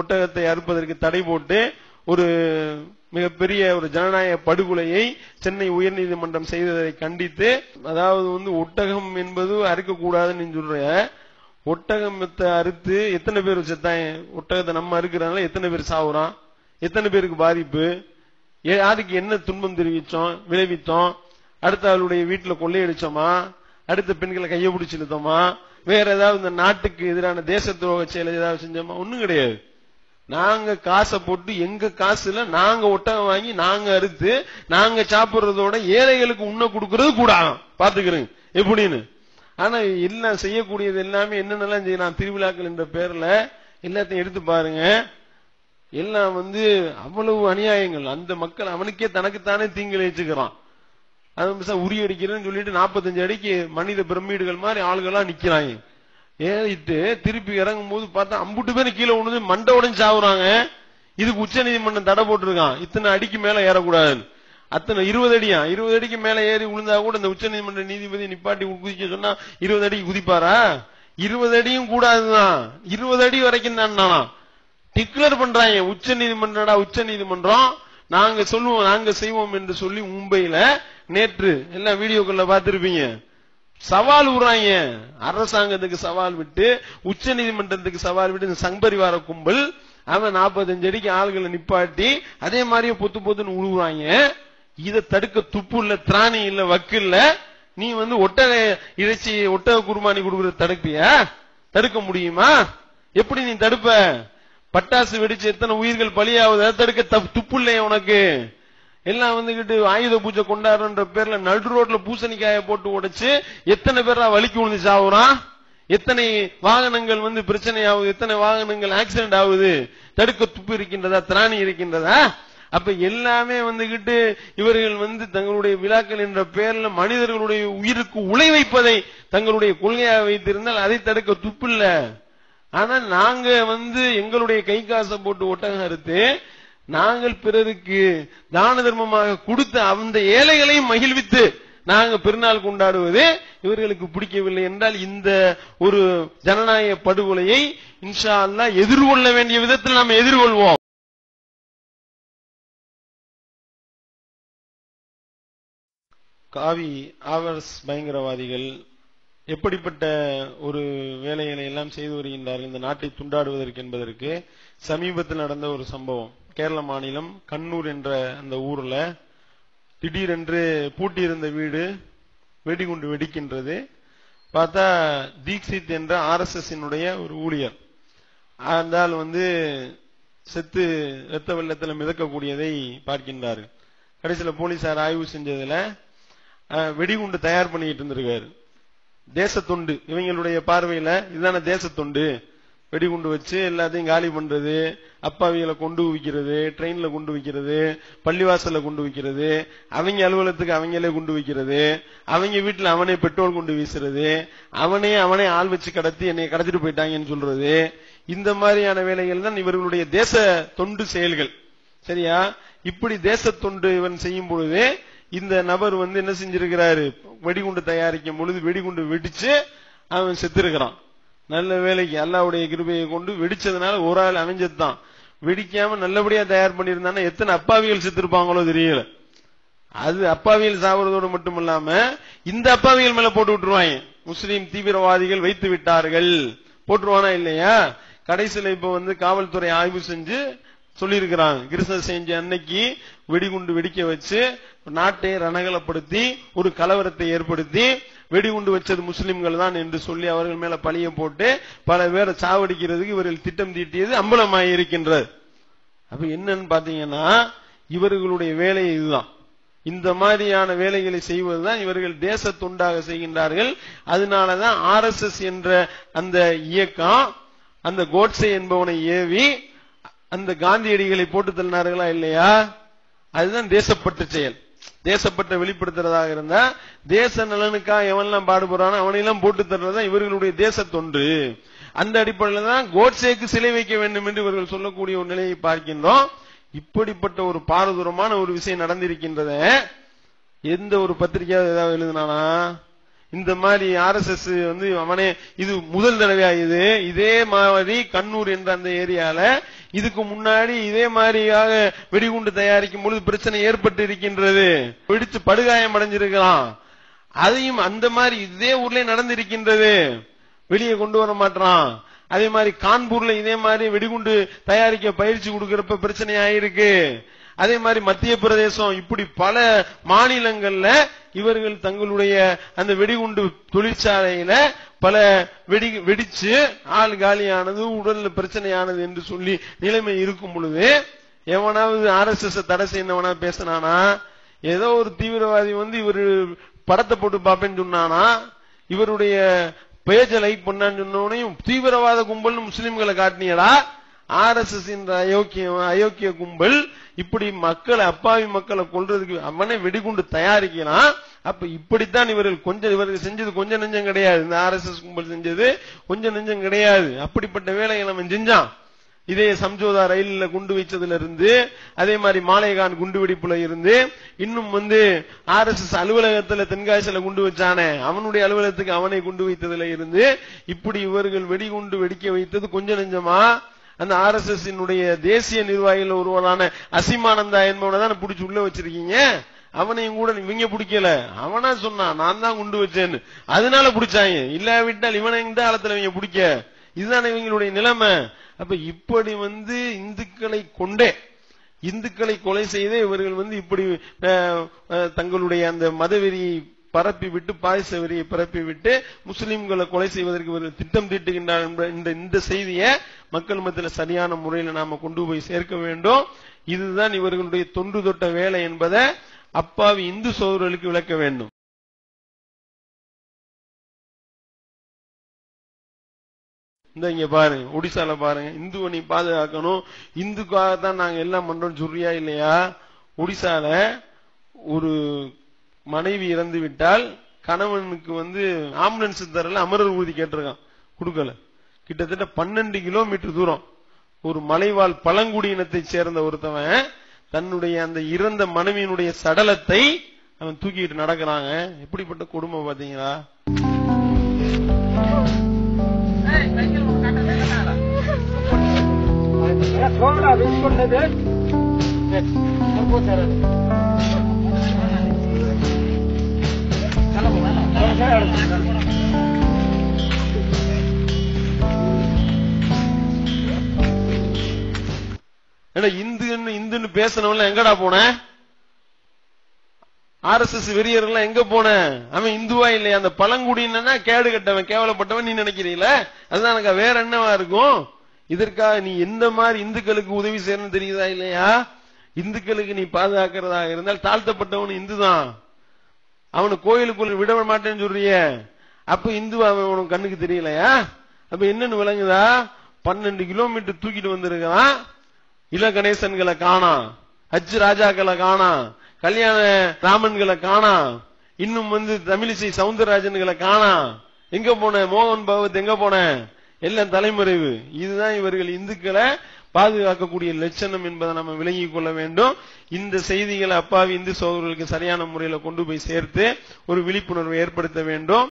ஒட்டகத்தை அறுப்பதற்கு தடை போட்டு ஒரு மிகப்பெரிய ஒரு ஜனநாயக படுகொலையை சென்னை உயர்நீதிமன்றம் செய்ததை கண்டித்து அதாவது வந்து ஒட்டகம் என்பது அறுக்கக்கூடாதுன்னு சொல்ற ஒட்டகத்தை அறுத்து எத்தனை பேர் செத்தாங்க? ஒட்டகத்தை நம்ம அறுக்கிறதுனால எத்தனை பேர் சாவுறான்? எத்தனை பேருக்கு பாதிப்பு? யாருக்கு என்ன துன்பம் தெரிவித்தோம் விளைவித்தோம்? அடுத்த அவளுடைய வீட்டுல கொள்ளையடிச்சோமா? அடுத்த பெண்களை கையை பிடிச்சு வேற ஏதாவது இந்த நாட்டுக்கு எதிரான தேச துரோக செயல் ஏதாவது செஞ்சோமா? ஒண்ணும் கிடையாது. நாங்க காசை போட்டு எங்க காசுல நாங்க ஒட்டகம் வாங்கி நாங்க அறுத்து நாங்க சாப்பிடுறதோட ஏழைகளுக்கு உண்ண கொடுக்கறது கூடாது பாத்துக்கிறேங்க எப்படின்னு? ஆனா எல்லாம் செய்யக்கூடியது எல்லாமே என்னென்னலாம் செய்யலாம்? திருவிழாக்கள் என்ற பேர்ல எல்லாத்தையும் எடுத்து பாருங்க. எல்லாம் வந்து அவ்வளவு அநியாயங்கள். அந்த மக்கள் அவனுக்கே தனக்குத்தானே தீங்கு வச்சுக்கிறான் அது உரிய உரி அடிக்கிறேன்னு சொல்லிட்டு 45 அடிக்கு மனித பிரமிடுகள் மாதிரி ஆளுகளா நிக்கிறாங்க. ஏறிட்டு திருப்பி இறங்கும் போது பார்த்தா அம்புட்டு பேர் கீழே விழுந்து மண்டை உடஞ்சு சாவுறாங்க. இதுக்கு உச்ச நீதிமன்றம் தடை போட்டிருக்கான். இத்தனை அடிக்கு மேல ஏறக்கூடாது அத்தனை இருபது அடியா? இருபது அடிக்கு மேல ஏறி விழுந்தா கூட இந்த உச்ச நீதிமன்ற நீதிபதி நிப்பாட்டி குதிக்க சொன்னா இருபது அடிக்கு குதிப்பாரா? இருபது அடியும் கூடாதுதான். இருபது அடி வரைக்கும் தான் டிக்ளேர் பண்றாங்க. உச்ச நீதிமன்றடா உச்ச நீதிமன்றம். நாங்க சொல்லுவோம் நாங்க செய்வோம் என்று சொல்லி மும்பையில நேற்று எல்லாம் வீடியோக்குள்ள பாத்திருப்பீங்க சவால் விடுறாங்க அரசாங்கத்துக்கு சவால் விட்டு உச்ச நீதிமன்றத்துக்கு சவால் விட்டு இந்த சங்பரிவார கும்பல் அவன் 45 அடிக்கு ஆள்களை நிப்பாட்டி அதே மாதிரியே பொத்து பொத்துன்னு உழுவுறாங்க இதை தடுக்க துப்பு இல்ல திராணி இல்ல வக்கு இல்ல. நீ வந்து ஒட்டக இறைச்சி ஒட்டக குருமானி கொடுக்கறது தடுப்பியா? தடுக்க முடியுமா? எப்படி நீ தடுப்ப? பட்டாசு வெடிச்சு எத்தனை உயிர்கள் பலியாவது தடுக்க துப்பு இல்லையா உனக்கு? எல்லாம் வந்துகிட்டு ஆயுத பூஜை கொண்டாடுற பேர்ல நடு ரோட்ல பூசணிக்காய போட்டு உடைச்சு எத்தனை பேரா வலிக்கு விழுந்து சாவுறான் எத்தனை வாகனங்கள் வந்து பிரச்சனை ஆகுது எத்தனை வாகனங்கள் ஆக்சிடென்ட் ஆகுது தடுக்க துப்பு இருக்கின்றதா? திராணி இருக்கின்றதா? அப்ப எல்லாமே வந்துகிட்டு இவர்கள் வந்து தங்களுடைய விழாக்கள் என்ற பெயர்ல மனிதர்களுடைய உயிருக்கு உழை வைப்பதை தங்களுடைய கொள்கையாக வைத்திருந்தால் அதை தடுக்க துப்பு இல்ல ஆனா நாங்க வந்து எங்களுடைய கை காசை போட்டு ஒட்டகம் அறுத்து நாங்கள் பிறருக்கு தான தர்மமாக கொடுத்த அந்த ஏழைகளையும் மகிழ்வித்து நாங்க பெருநாள் கொண்டாடுவது இவர்களுக்கு பிடிக்கவில்லை என்றால் இந்த ஒரு ஜனநாயக படுகொலையை இன்ஷா அல்லாஹ் எதிர்கொள்ள வேண்டிய விதத்தில் நாம் எதிர்கொள்வோம். காவி ஆவர்ஸ் பயங்கரவாதிகள் எப்படிப்பட்ட ஒரு வேலைகளை எல்லாம் செய்து வருகின்றார்கள் இந்த நாட்டை துண்டாடுவதற்கு என்பதற்கு சமீபத்தில் நடந்த ஒரு சம்பவம். கேரள மாநிலம் கண்ணூர் என்ற அந்த ஊர்ல திடீரென்று பூட்டியிருந்த வீடு வெடிகுண்டு வெடிக்கின்றது. பார்த்தா தீக்ஷித் என்ற ஆர்எஸ்எஸ் ஒரு ஊழியர். அந்த ஆள் வந்து செத்து ரத்த வெள்ளத்தில் மிதக்கக்கூடியதை பார்க்கின்றாரு. கடைசியில போலீசார் ஆய்வு செஞ்சதுல வெடிகுண்டு தயார் பண்ணிட்டு இருந்திருக்காரு. தேசத்தொண்டு. இவங்களுடைய பார்வையில இதுதானே தேசத்தொண்டு. வெடிகுண்டு வச்சு எல்லாத்தையும் காலி பண்றது அப்பாவிகளை கொண்டு வைக்கிறது ட்ரெயின்ல கொண்டு வைக்கிறது பள்ளிவாசல்ல கொண்டு வைக்கிறது அவங்க அலுவலகத்துக்கு அவங்களே கொண்டு வைக்கிறது அவங்க வீட்டுல அவனே பெட்ரோல் கொண்டு வீசுறது அவனே அவனே ஆள் வச்சு கடத்தி என்னை கடத்திட்டு போயிட்டாங்கன்னு சொல்றது. இந்த மாதிரியான வேலைகள் தான் இவர்களுடைய தேச தொண்டு செயல்கள். சரியா? இப்படி தேச தொண்டு இவன் செய்யும் பொழுது இந்த நபர் வந்து என்ன செஞ்சிருக்கிறாரு? வெடிகுண்டு தயாரிக்கும் பொழுது வெடிகுண்டு வெடிச்சு அவன் செத்திருக்கிறான். நல்ல வேலைக்கு அல்லாவுடைய கிருபையை கொண்டு வெடிச்சதுனால ஒரு ஆள் அமைஞ்சதுதான் வெடிக்காம நல்லபடியா தயார் பண்ணியிருந்தானா எத்தனை அப்பாவிகள் செத்துருப்பாங்களோ தெரியல. அது அப்பாவிகள் சாவறதோடு மட்டுமல்லாம இந்த அப்பாவிகள் மேல போட்டு விட்டுருவாங்க. முஸ்லீம் தீவிரவாதிகள் வைத்து விட்டார்கள். போட்டுருவானா இல்லையா? கடைசியில இப்ப வந்து காவல்துறை ஆய்வு செஞ்சு சொல்லியிருக்கிறாங்க. கிருஷ்ண செஞ்ச அன்னைக்கு வெடிகுண்டு வெடிக்க வச்சு நாட்டை ரணகலப்படுத்தி ஒரு கலவரத்தை ஏற்படுத்தி வெடிகுண்டு வச்சது முஸ்லிம்கள் தான் என்று சொல்லி அவர்கள் மேல பழிய போட்டு பல பேரை சாவடிக்கிறதுக்கு இவர்கள் திட்டம் தீட்டியது அம்பலமாய் இருக்கின்றது. அப்ப என்னன்னு பாத்தீங்கன்னா இவர்களுடைய வேலை இதுதான். இந்த மாதிரியான வேலைகளை செய்வதுதான் இவர்கள் தேச தொண்டாக செய்கின்றார்கள். அதனாலதான் ஆர் என்ற அந்த இயக்கம் அந்த கோட்ஸே என்பவனை ஏவி அந்த காந்தியடிகளை போட்டு தள்ளினார்களா இல்லையா? அதுதான் தேசப்பட்டு செயல். தேசப்பட்ட வெளிப்படுத்துறதாக இருந்தா தேச நலனுக்காக எவன்லாம் பாடுபடுறானோ அவனையெல்லாம் போட்டு தர்றதுதான் இவர்களுடைய தேச தொன்று அந்த அடிப்படையில தான் கோட்சேக்கு சிலை வைக்க வேண்டும் என்று இவர்கள் சொல்லக்கூடிய ஒரு நிலையை பார்க்கின்றோம். இப்படிப்பட்ட ஒரு பாரதூரமான ஒரு விஷயம் நடந்திருக்கின்றத எந்த ஒரு பத்திரிகையாவது ஏதாவது எழுதினானா? இந்த மாதிரி ஆர்எஸ்எஸ் வந்து அவனே இது முதல் தடவையா இது? இதே மாதிரி கண்ணூர் என்ற அந்த ஏரியால இதுக்கு முன்னாடி இதே மாதிரியாக வெடிகுண்டு தயாரிக்கும் பொழுது பிரச்சனை ஏற்பட்டு இருக்கின்றது வெடிச்சு படுகாயம் அடைஞ்சிருக்கலாம். அதையும் அந்த மாதிரி இதே ஊர்ல நடந்திருக்கின்றது. வெளியே கொண்டு வர மாட்டான். அதே மாதிரி கான்பூர்ல இதே மாதிரி வெடிகுண்டு தயாரிக்க பயிற்சி கொடுக்கறப்ப பிரச்சனை ஆயிருக்கு அதே மாதிரி மத்திய பிரதேசம் இப்படி பல மாநிலங்கள்ல இவர்கள் தங்களுடைய அந்த வெடிகுண்டு தொழிற்சாலையில பல வெடி வெடிச்சு ஆள் காலியானது உடல் பிரச்சனையானது என்று சொல்லி நிலைமை இருக்கும் பொழுது எவனாவது ஆர்எஸ்எஸ் தடை செய்யவனா பேசினானா? ஏதோ ஒரு தீவிரவாதி வந்து இவர் படத்தை போட்டு பாப்பேன்னு சொன்னானா? இவருடைய பேஜ லைக் பண்ணான்னு சொன்னோனையும் தீவிரவாத கும்பல்னு முஸ்லிம்களை காட்டினியடா ஆர் எஸ் எஸ் என்ற அயோக்கிய அயோக்கிய கும்பல் இப்படி மக்களை அப்பாவி மக்களை கொல்றதுக்கு அவனே வெடிகுண்டு தயாரிக்கிறான். அப்ப இப்படித்தான் இவர்கள் கொஞ்சம் இவர்கள் செஞ்சது கொஞ்சம் நெஞ்சம் கிடையாது. இந்த ஆர் எஸ் எஸ் கும்பல் செஞ்சது கொஞ்சம் நெஞ்சம் கிடையாது. அப்படிப்பட்ட வேலைகளை அவன் செஞ்சான். இதே சம்ஜோதா ரயில்ல குண்டு வைச்சதுல இருந்து அதே மாதிரி மாலைகான் குண்டு வெடிப்புல இருந்து இன்னும் வந்து ஆர் எஸ் எஸ் அலுவலகத்துல தென்காசியில குண்டு வச்சானே அவனுடைய அலுவலகத்துக்கு அவனை குண்டு வைத்ததுல இருந்து இப்படி இவர்கள் வெடிகுண்டு வெடிக்க வைத்தது கொஞ்சம் நெஞ்சமா? அந்த ஆர் எஸ் எஸ் தேசிய நிர்வாகிகள் ஒருவரான அசிமானந்தா என்பவனை தான் பிடிச்சி உள்ள வச்சிருக்கீங்க? அவனையும் கூட இவங்க பிடிக்கல. அவனா சொன்னான் நான் தான் குண்டு வச்சேன்னு. அதனால பிடிச்சாங்க. இல்லாவிட்டால் இவனை இந்த காலத்துல இவங்க பிடிக்க? இதுதான் இவங்களுடைய நிலைமை. அப்ப இப்படி வந்து இந்துக்களை கொண்டே இந்துக்களை கொலை செய்து இவர்கள் வந்து இப்படி தங்களுடைய அந்த மதவெறியை பரப்பி விட்டு பாயச வரியை பரப்பி விட்டு முஸ்லிம்களை கொலை செய்வதற்கு ஒரு திட்டம் தீட்டுகின்றார் என்ற இந்த இந்த செய்தியை மக்கள் மத்தியில் சரியான முறையில் நாம கொண்டு போய் சேர்க்க வேண்டும். இதுதான் இவர்களுடைய தொன்று தொட்ட வேலை என்பதை அப்பாவி இந்து சோதரர்களுக்கு விளக்க வேண்டும். இந்த இங்க பாருங்க ஒடிசால பாருங்க இந்துவை நீ பாதுகாக்கணும். இந்துக்காக தான் நாங்க எல்லாம் பண்றோம் சொல்றியா இல்லையா? ஒடிசால ஒரு மனைவி இறந்து விட்டால் கணவனுக்கு வந்து ஆம்புலன்ஸ் தரல அமரர் ஊதி கேட்டிருக்கான். கொடுக்கல. கிட்டத்தட்ட பன்னெண்டு கிலோமீட்டர் தூரம். ஒரு மலைவாழ் பழங்குடியினத்தை சேர்ந்த ஒருத்தவன் தன்னுடைய அந்த இறந்த மனைவியினுடைய சடலத்தை அவன் தூக்கிட்டு நடக்கிறாங்க. எப்படிப்பட்ட குடும்பம் பாத்தீங்களா சோழா வெயிட் பண்ணது இந்துன்னு இந்துன்னு பேசினவன்ல எங்கடா போன? ஆர்எஸ்எஸ் வெறியர்கள் எங்க போன? அவன் இந்துவா இல்லையா? அந்த பழங்குடியினா கேடு கட்டவன் கேவலப்பட்டவன் நீ நினைக்கிறீல? அதுதான் எனக்கு வேற என்னவா இருக்கும்? இதற்காக நீ எந்த மாதிரி இந்துக்களுக்கு உதவி செய்யணும்னு தெரியுதா இல்லையா? இந்துக்களுக்கு நீ பாதுகாக்கிறதா இருந்தால் தாழ்த்தப்பட்டவன் இந்துதான். அவனை கோயிலுக்குள்ள விட மாட்டேன்னு சொல்றிய. அப்ப இந்துவா அவன் உனக்கு கண்ணுக்கு தெரியலையா? அப்ப என்னன்னு விளங்குதா? பன்னெண்டு கிலோமீட்டர் தூக்கிட்டு வந்திருக்கான். இள கணேசன்களை காணாம் ஹஜ் ராஜாக்களை காணாம் கல்யாண ராமன்களை காணாம் இன்னும் வந்து தமிழிசை சவுந்தரராஜன்களை காணாம் எங்க போன? மோகன் பகவத் எங்க போன? எல்லாம் தலைமறைவு. இதுதான் இவர்கள் இந்துக்களை பாதுகாக்கக்கூடிய லட்சணம் என்பதை நம்ம விளங்கிக் கொள்ள வேண்டும். இந்த செய்திகளை அப்பாவி இந்து சோதர்களுக்கு சரியான முறையில கொண்டு போய் சேர்த்து ஒரு விழிப்புணர்வை ஏற்படுத்த வேண்டும்.